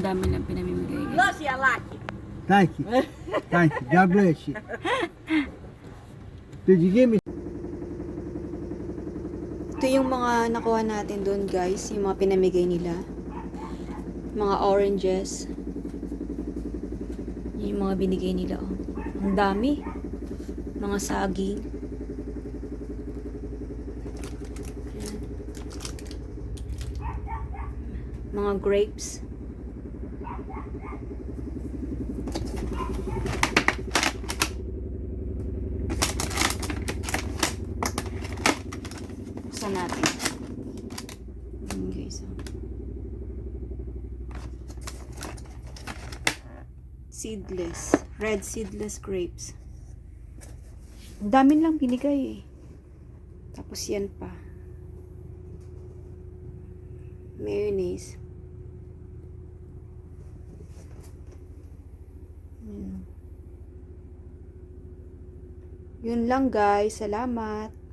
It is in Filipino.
dami lang pinamimigay. guys. No, siya lucky. Thank you. Thank you. God bless you. Did you give me Ito yung mga nakuha natin doon guys, yung mga pinamigay nila. Mga oranges. Yung mga binigay nila. Oh. Ang dami. Mga saging. Mga grapes. Buksan natin. Ayan guys. oh. Seedless. Red seedless grapes. Ang dami lang binigay eh. Tapos yan pa. Mayonnaise. Yun lang guys. Salamat.